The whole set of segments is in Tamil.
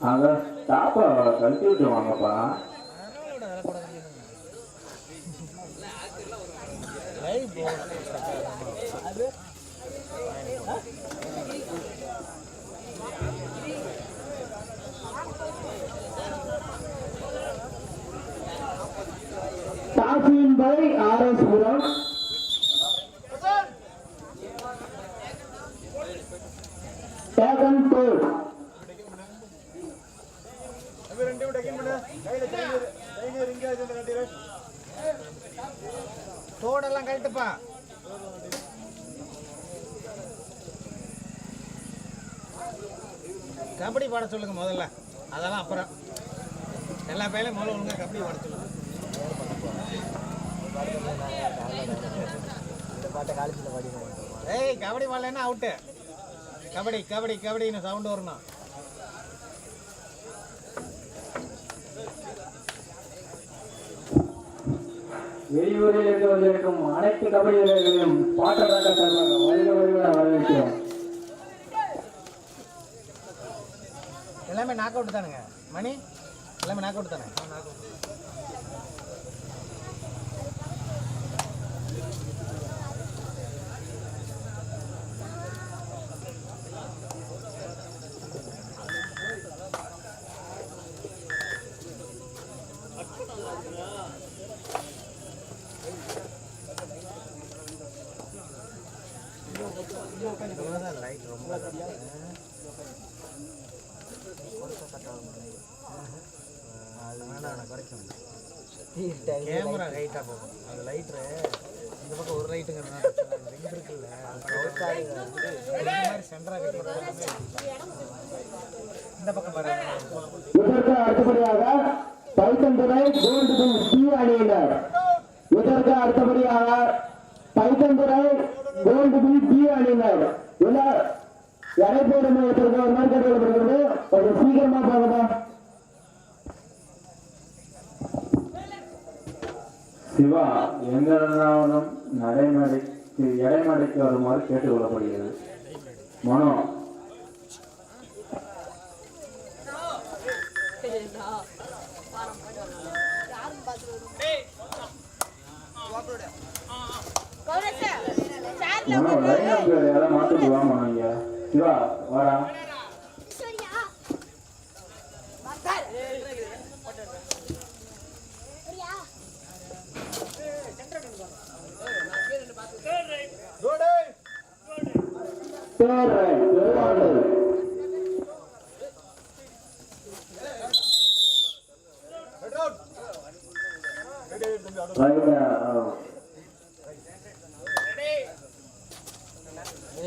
அங்க டாப்பை கழட்டி விட்டு வாங்கப்பா. தாசியின் பை ஆர் எஸ் புரம் டேகன் டோல் தோடெல்லாம் கழட்டுப்பா. கபடி பாட சொல்லுங்க முதல்ல. அதெல்லாம் அப்புறம். எல்லா பையனையும் முதல்ல ஒழுங்கா கபடி பாட சொல்லுங்க. ஏய் கபடி பாடலன்னா அவுட்டு கபடி கபடி கபடின்னு சவுண்டு வரணும். வெளியூரில் இருந்து வந்திருக்கும் அனைத்து கபடி வீரர்களையும் பாட்டராட்ட சார்பாக வருக வரவேற்கிறோம் எல்லாமே நாக் அவுட் தானுங்க. மணி எல்லாமே நாக் அவுட் தானே? லைட் கேமரா ஹைட்டாக போகும். அது லைட்ரு இந்த பக்கம் ஒரு லைட்டுங்கிறதுனால ரெண்டு இருக்குல்ல. இந்த மாதிரி சென்டராக கட்டி இந்த பக்கம் அடுத்தபடியாக பைத்தந்துறை கோல்டு சி அணியினர். இதற்கு அடுத்தபடியாக பைத்தந்துறை கோல்டு பில் சி அணியினர். எல்லா எடைப்பேடு மையத்திற்கு ஒரு மாதிரி கேட்டுக்கொள்ளப்படுகிறது கொஞ்சம் சீக்கிரமா போகணும் சிவா எங்க இருந்தாலும் நடைமடைக்கு இடைமடைக்கு வருமாறு கேட்டுக்கொள்ளப்படுகிறது? மனோ. மனோ லைன் நம்பர் யாராவது மாத்திட்டு வா மனோ இங்க. சிவா வாடா தேர் ரைட் பெருமாண்டு ரைட் ஏய்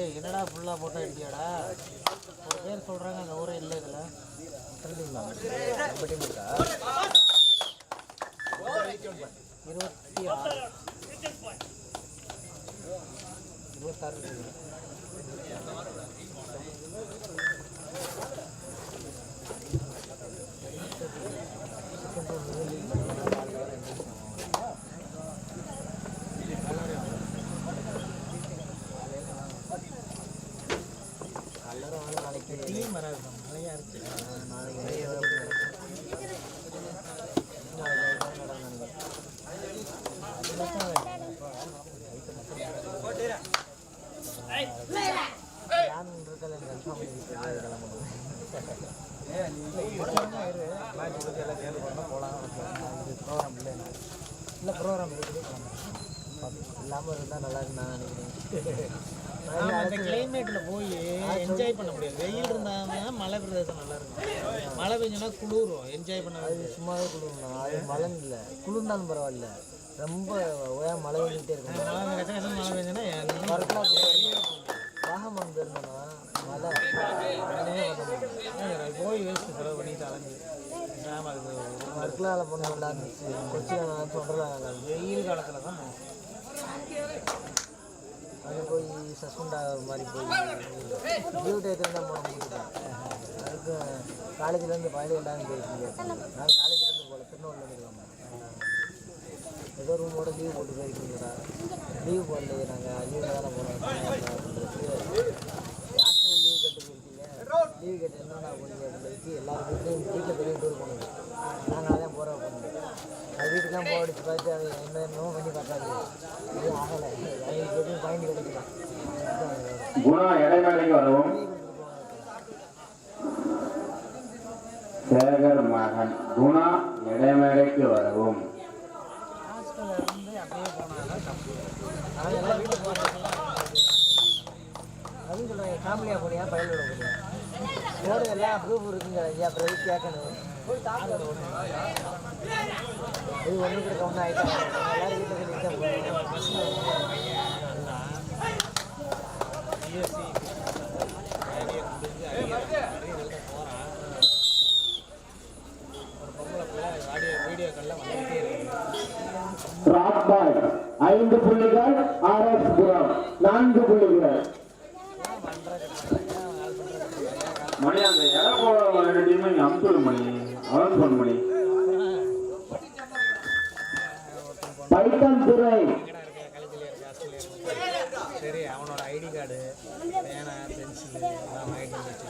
என்னடா ஃபுல்லாக போட்டா எடுத்தியாடா ஒரு பேர் சொல்கிறாங்க அந்த ஊரே இல்லை இதில் இருபத்தி ஆறு. இருபத்தாறு. டீம் வராது இருக்கு. நாளைக்கு இல்லை ப்ரோக்ராம் இருக்குது இல்லாமல் இருந்தால் நல்லா இருக்கு நான் நினைக்கிறேன் அந்த கிளைமேட்டில் போய் என்ஜாய் பண்ண முடியாது வெயில் இருந்தால் மழை பிரதேசம் நல்லா மழை பெஞ்சோன்னா குளிரும். என்ஜாய் பண்ண சும்மாவே குளிர்னா அது மழை இல்லை. குளிர்னாலும் பரவாயில்ல. ரொம்ப ஓயா மழை வந்துட்டே இருக்கும். மழை கச்ச மழை பெஞ்சோன்னா வரலாம் வாகமான் போயிருந்தோன்னா மழை. போய் வேஸ்ட் செலவு பண்ணிட்டு அலைஞ்சு. ஆமாம் அது மறுக்கலால பொண்ணு நல்லா இருந்துச்சு கொச்சியில் நல்லா நல்லா இருந்துச்சு வெயில் காலத்தில் தான் அங்கே போய் சஸ்பெண்ட் ஆகிற மாதிரி போய். லீவ் டயத்தில் தான் போன முடிச்சுட்டேன் அதுக்கு காலேஜ்லேருந்து பயணம் எல்லாரும் போயிருக்கீங்க நான் காலேஜ்லேருந்து போகல திருநெல்வேலியிலேருந்து போனேன் ஏதோ ரூமோட லீவ் போட்டு போயிருக்கீங்களா லீவ் போடலையே நாங்கள் லீவில் தானே போனோம் ஹாஸ்டல் லீவ் கட்டு போயிருக்கீங்க லீவ் கட்டு என்னென்ன போனீங்க? அப்படின்னு சொல்லி எல்லாரும் வீட்டில் வீட்டில் பெரிய டூர் போனது. நாங்கள் அதான் போகிறோம் போனது அது வீட்டுக்கெலாம் போக அடிச்சு பார்த்து அது என்ன என்னமோ பண்ணி பார்த்தாது இது ஆகலை அவங்களுக்கு எதுவும் பாயிண்ட் கிடைக்கல குணா இடைமேடைக்கு வரவும் சேகர் மகன் குணா இடைமேடைக்கு வரவும் ஹாஸ்டல்ல இருந்து அப்படியே போனாதான் தப்பு ஆனால் எல்லாம் வீட்டுக்கு போகிறாங்க அதுவும் சொல்கிறேன் ஃபேமிலியாக போனியா பயிலோட போனியா போடு எல்லாம் ப்ரூஃப் இருக்குங்க ஐயா குணா எதுக்கு வரவும். இது ஒன்று கிட்ட ஒன்றும் ஆகிட்டாங்க எல்லாரும் வீட்டில் தான் போகணும் பிஎஸ்சி அரியர் முடிஞ்சு அரியர் அரியர் போகிறான் ஒரு பொம்பளை பிள்ளை ஆடியோ வீடியோ காலில் வந்துகிட்டே ராக்பாய் ஐந்து புள்ளிகள் ஆர் எஸ் புரம். நான்கு புள்ளிகள். மணி அந்த இடம் போட ரெண்டு டீமும் இங்கே அமுச்சு மணி. அவன் ஃபோன் மணி. பைட்டம் துறை. சரி அவனோட ஐடி கார்டு பேனா பென்சில் எல்லாம் வாங்கிட்டு வந்துச்சு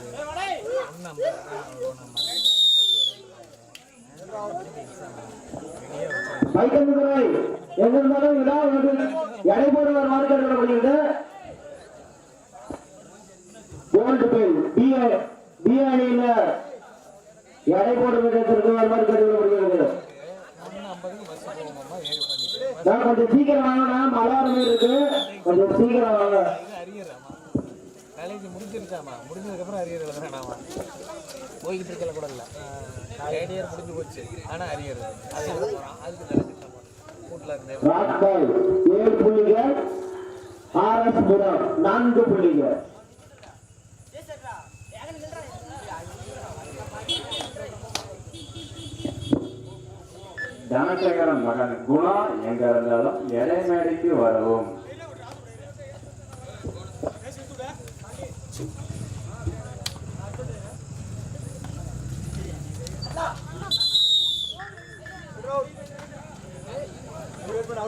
துறை. எங்க இருந்தாலும் விழா எடை போடுவார் மார்க்கெட் விடப்படுகிறது கோல்டு பெல் அணியில எடை போடும் இடத்திற்கு வருமாறு நான் கொஞ்சம் சீக்கிரம் வாங்கினா மழை வர மாதிரி இருக்கு. கொஞ்சம் சீக்கிரம் வாங்க. அரியர் ஆமா காலேஜ் முடிஞ்சிருச்சாமா? முடிஞ்சதுக்கப்புறம் அரியர் எழுதுறானாமா? போய்கிட்டு இருக்கல கூட இல்லை. தேர்ட் இயர் முடிஞ்சு போச்சு. ஆனால் அரியர். அது அதுக்கு வீட்டில் ஏழு புள்ளிகள் ஆர் எஸ் புரம் நான்கு புள்ளிகள். தனசேகரன் மகன் குணா எங்க இருந்தாலும் இடைமேடைக்கு வரவும். போனா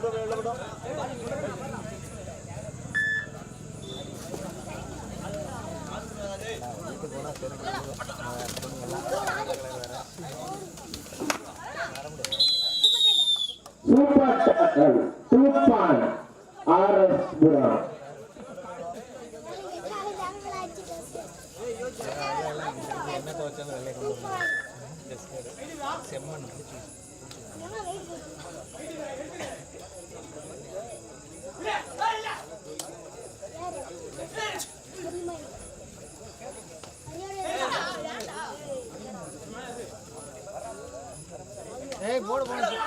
tackle two point R S Puram என்ன துவைச்சாலும் வெள்ளை கொண்டு வந்து செம்மண் பிடிச்சி ஏய் போடு போடு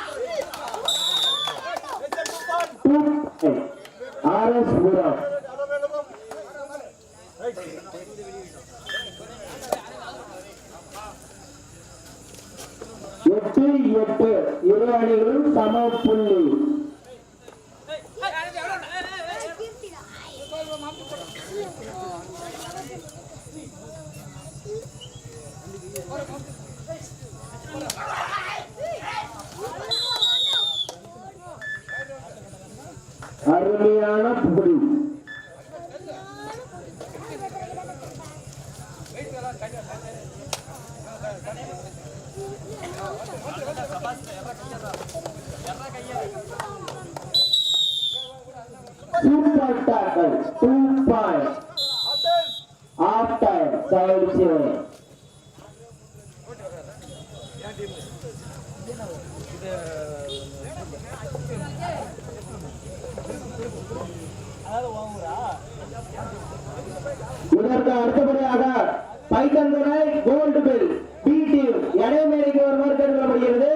அருமையான இதற்கு அடுத்தபடியாக Paithanthurai gold bell B team இடைமேடைக்கு வருமாறு கேட்டுக்கொள்ளப்படுகிறது.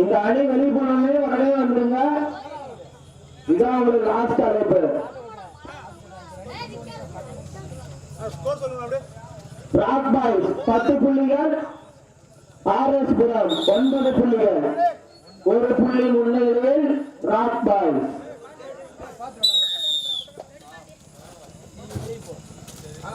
இந்த அணி வெளியே போனாலே உடனே வந்துருங்க. இதான் உங்களுக்கு லாஸ்ட் அழைப்பு ராக் பாய்ஸ் பத்து புள்ளிகள். ஆர் எஸ் புரம் ஒன்பது புள்ளிகள். ஒரு புள்ளி முன்னிலையில் ராக் பாய்ஸ் எங்கடா போன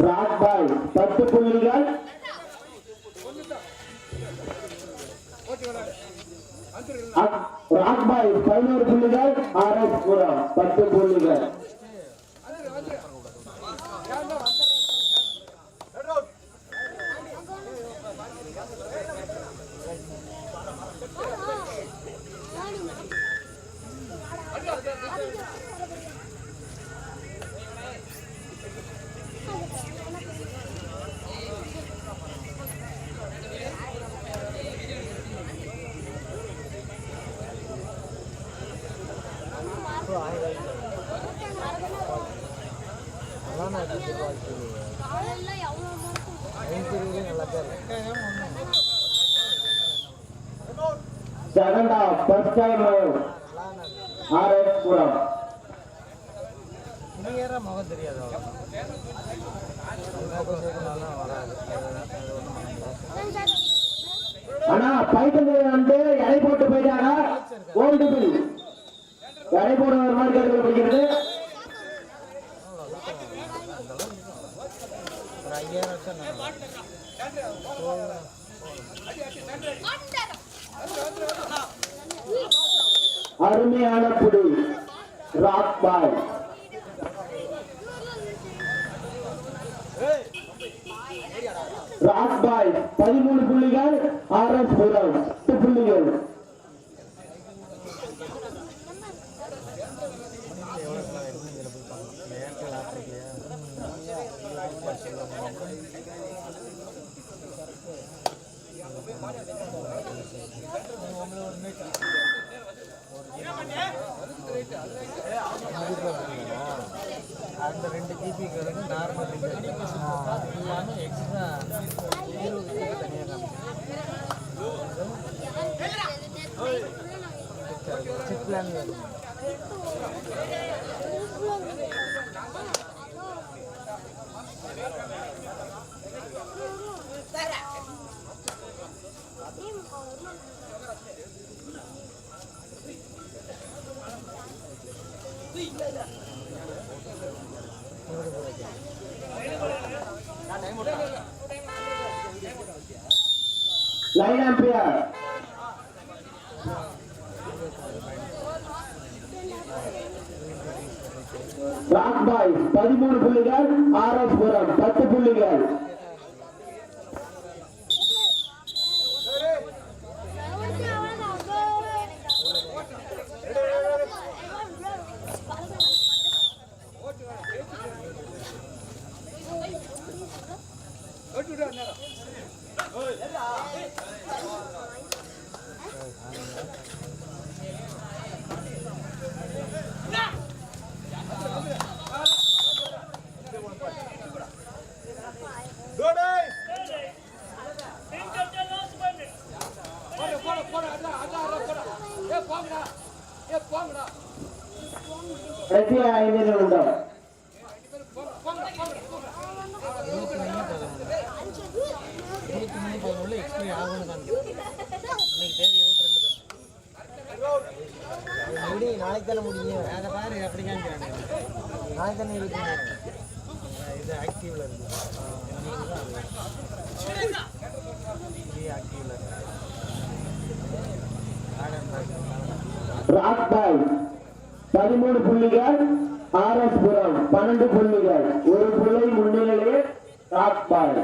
ராக்பாய் பத்து புள்ளிகள். அக்- பதினோரு புள்ளிகள். ஆர் எஸ் புரம் பத்து புள்ளிகள் அதான் நான் எதிர்பார்த்து ஐந்து நல்லா தான் இருக்கு second bus first time R S Puram. முகம் தெரியாது ஆனா வந்து எடை போட்டு போயிட்டாங்க ஓல்டு பில் எடை போடுற மாதிரி ஐயாயிரம் அருமையான புடி ராக் பாய் ராக் பாய் பதிமூணு புள்ளிகள் ஆர் எஸ் புள்ளிகள். அந்த ரெண்டு ஜிபி கிழங்கு நார்மல் இல்லாமல் எக்ஸ்ட்ரா இருபது ஜிபி தனியாக காமிச்சு சிப் பிளான் வேணும் லைன் ஆம்பியர் ராக் பாய் பதிமூணு புள்ளிகள் ஆர் எஸ் புரம் பத்து புள்ளிகள் கடைசி ஐந்து நிமிடம் இருபத்தி மூணு பதினொன்று எக்ஸ்பிரி ஆகும்னு காமிக்கும் இன்னைக்கு தேதி இருபத்தி ரெண்டு தான் முடி நாளைக்கு தானே முடியும் அதை பாரு அப்படி காமிக்கிறானே நாளைக்கு தானே இது ஆக்டிவ்ல இருக்கு இது ஆக்டிவ்ல இருக்கு ஆர்டர் ராக் பாய் பதிமூணு புள்ளிகள் ஆர் எஸ் புரம் பன்னெண்டு புள்ளிகள். ஒரு புள்ளி முன்னிலையில் ராக் பாய்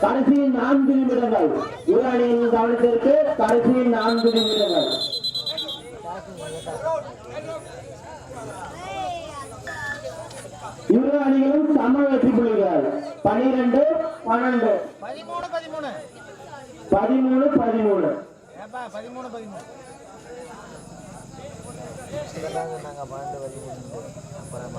கடைசி நான்கு நிமிடங்கள். இரு அணியின் கவனத்திற்கு கடைசி நான்கு நிமிடங்கள். இரு அணிகளும் சம வெற்றி புள்ளிகள். பனிரெண்டு பன்னெண்டு. பதிமூணு பதிமூணு. பதிமூணு பதிமூணு பதிமூணு. இதெல்லாம் நாங்கள் பாண்டு வழி நின்று அப்புறம்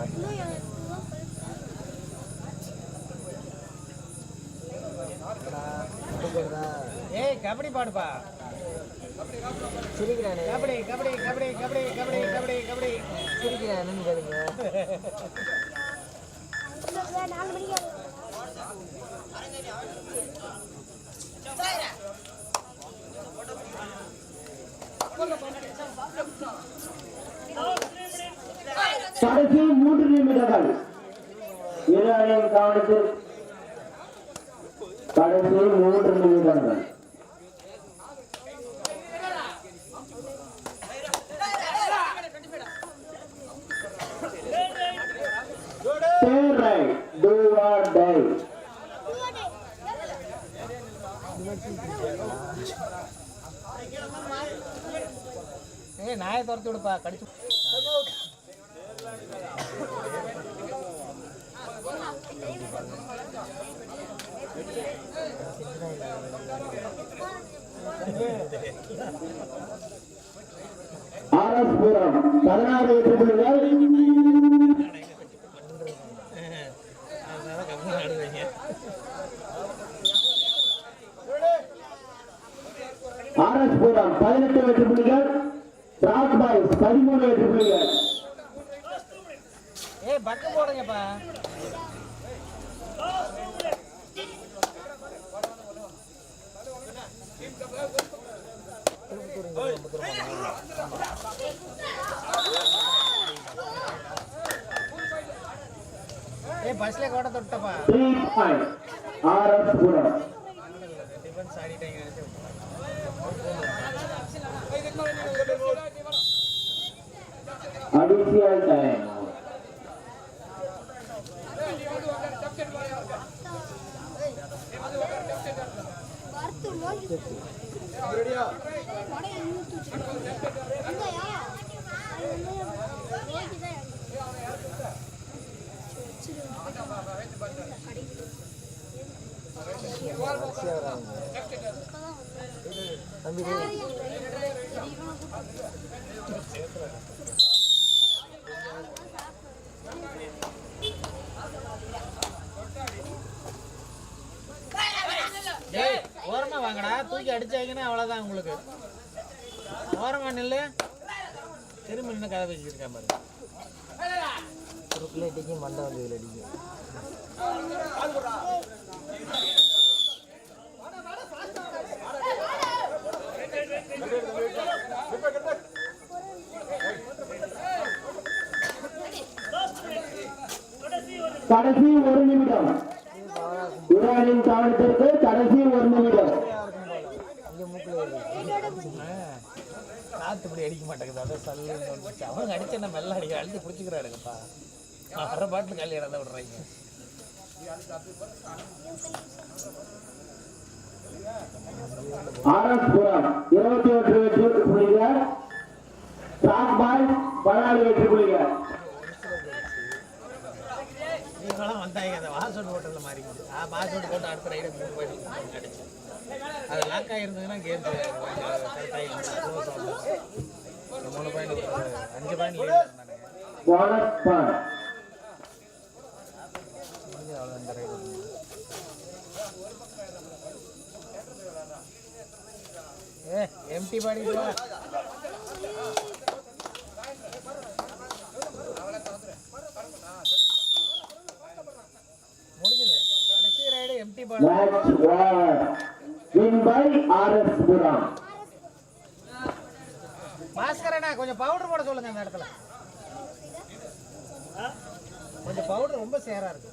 ஏய் கபடி பாடுப்பா. சிரிக்கிறானே. கபடி கபடி கபடி கபடி கபடி கபடி கபடி. நாலு மணிக்கு கடைசி மூன்று நிமிடங்கள். இரு அணியின் கவனத்தில். கடைசி மூன்று நிமிடங்கள். do or die. ஏய் நாயை துரத்தி விடுப்பா கடிச்சு ஆர்எஸ் புரம் பதினாறு வெற்றி புள்ளிகள் பதினெட்டு வெற்றி ராக் பாய்ஸ் பதிமூணு வெற்றி புள்ளிகள் ஏய் பக்கம் போடுங்கப்பா. ஏய் பஸ்ல கோட்டை தொட்டப்பா. Three point RS Puram. Defence ஆடிட்டாங்க. Anuncia வாங்கடா. தூக்கி அடிச்சாங்கன்னா அவ்வளவுதான் உங்களுக்கு. ஓரமா நில்லு. திரும்பி நின்று கதை பேசிட்டு இருக்கேன் பாரு. குறுக்கில் அடிக்கும் மண்டை வந்து இதில் அடிக்கும் கடைசி ஒரு நிமிடம். கவனத்திற்கு கடைசி ஒரு நிமிடம் காத்து இப்படி அடிக்க மாட்டேங்குது. அதான் சல்லுன்னு வந்துச்சு. அவங்க அடிச்சு என்ன மெல்ல அடிக்க அழுத்தி பிடிச்சிக்கிறாருங்கப்பா அரை பாட்டில் கல்யாணம் இடம் தான் விடுறாங்க இருபத்தி ஒன்று வெற்றி பதினாலு வெற்றி வந்தாங்க. அந்த வாசோடு ஹோட்டலில் மாறி ஆ வாசோடு போட்டு அடுத்த ரைடு போயிட்டு அடிச்சு. அது லாக் ஆகிருந்ததுன்னா கேம் கரெக்டாகி மூணு பாயிண்ட் அஞ்சு பாயிண்ட் லீட் ஏ எம்டி பாடி முடிஞ்சது. கடைசி ரைடு எம்டி பாடி பை ஆர்எஸ் புரம் பாஸ்கரண்ணா கொஞ்சம் பவுடர் போட சொல்லுங்க அந்த இடத்துல. கொஞ்சம் பவுடர் ரொம்ப சேரா இருக்கு.